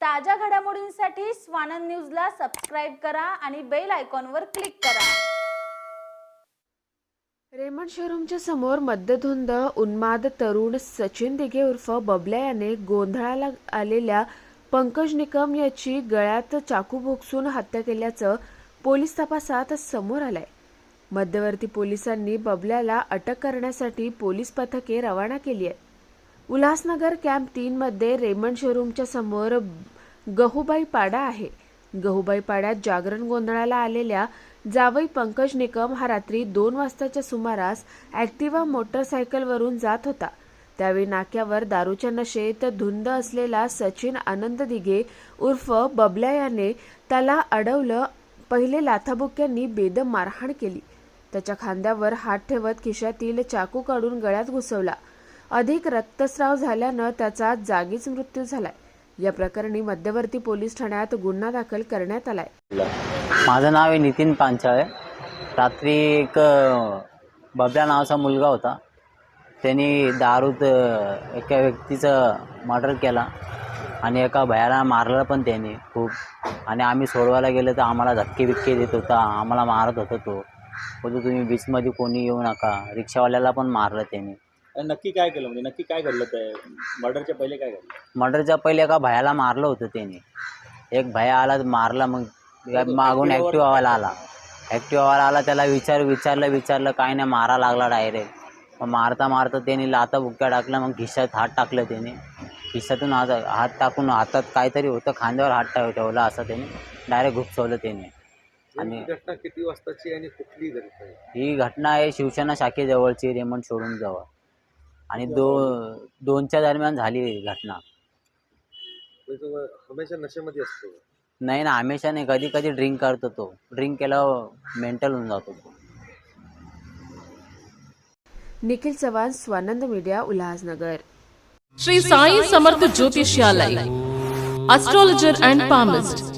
ताज्या घडामोडींसाठी स्वानंद न्यूजला सबस्क्राईब करा आणि बेल आयकॉनवर क्लिक करा. रेमंड शोरूमच्या समोर मद्यधुंद उन्माद तरुण सचिन दिघे उर्फ बबल्या याने गोंधळाला आलेल्या पंकज निकम याची गळ्यात चाकू भोगसून हत्या केल्याचं पोलीस तपासात समोर आलंय. मध्यवर्ती पोलिसांनी बबल्याला अटक करण्यासाठी पोलीस पथके रवाना केली आहेत. उल्हासनगर कॅम्प तीनमध्ये रेमंड शोरूमच्या समोर गहुबाई पाडा आहे. गहुबाई पाड्यात जागरण गोंधळाला आलेल्या जावई पंकज निकम हा रात्री दोन वाजताच्या सुमारास ॲक्टिवा मोटरसायकलवरून जात होता. त्यावेळी नाक्यावर दारूच्या नशेत धुंद असलेला सचिन आनंद दिघे उर्फ बबल्या याने त्याला अडवलं पहिले लाथाबुक्यांनी बेदम मारहाण केली. त्याच्या खांद्यावर हात ठेवत खिशातील चाकू काढून गळ्यात घुसवला. अधिक रक्तस्राव झाल्यानं त्याचा जागीच मृत्यू झालाय. या प्रकरणी मध्यवर्ती पोलीस ठाण्यात गुन्हा दाखल करण्यात आलाय. माझं नाव आहे नितीन पांचाळे. रात्री एक अ, बबल्या नावाचा मुलगा होता. त्यांनी दारूत एका व्यक्तीचं मर्डर केला आणि एका भयाला मारलं पण त्याने खूप. आणि आम्ही सोडवायला गेलो तर आम्हाला धक्के बिक्के देत होता आम्हाला मारत होता तो. बोलतो तुम्ही बीचमध्ये कोणी येऊ नका. रिक्षावाल्याला पण मारलं त्याने. नक्की काय केलं? म्हणजे नक्की काय घडलं ते? मर्डरच्या पहिले काय घडलं? मर्डरच्या पहिले एका भयाला मारलं होतं त्याने. एक भया आला मारला मग मागून ॲक्टिवावाला आला. ॲक्टिवावाला आला त्याला विचार विचारलं विचारलं काय नाही मारा लागला डायरेक्ट मग मारता मारता त्याने लाता बुक्क्या टाकला मग खिशात हात टाकलं त्याने. खिशातून हात हात टाकून हातात काहीतरी होतं खांद्यावर हात टाक ठेवला असं त्याने. डायरेक्ट घुपसवलं त्याने. आणि घटना किती वाजताची आणि कुठली घटना ही घटना आहे शिवसेना शाखेजवळची रेमंड शोरूम जवळ आणि दो दोनच्या दरम्यान झाली घटना. म्हणजे तो हमेशा नशेमध्ये असतो. नाही ना हमेशा नाही. कधी कधी ड्रिंक करतो तो. ड्रिंक केल्यावर मेंटल होऊन जातो तो. Nikhil Chavan Swanand media Ulhasnagar. Shri Sai Samarth ज्योतिष्यालय astrologer and palmist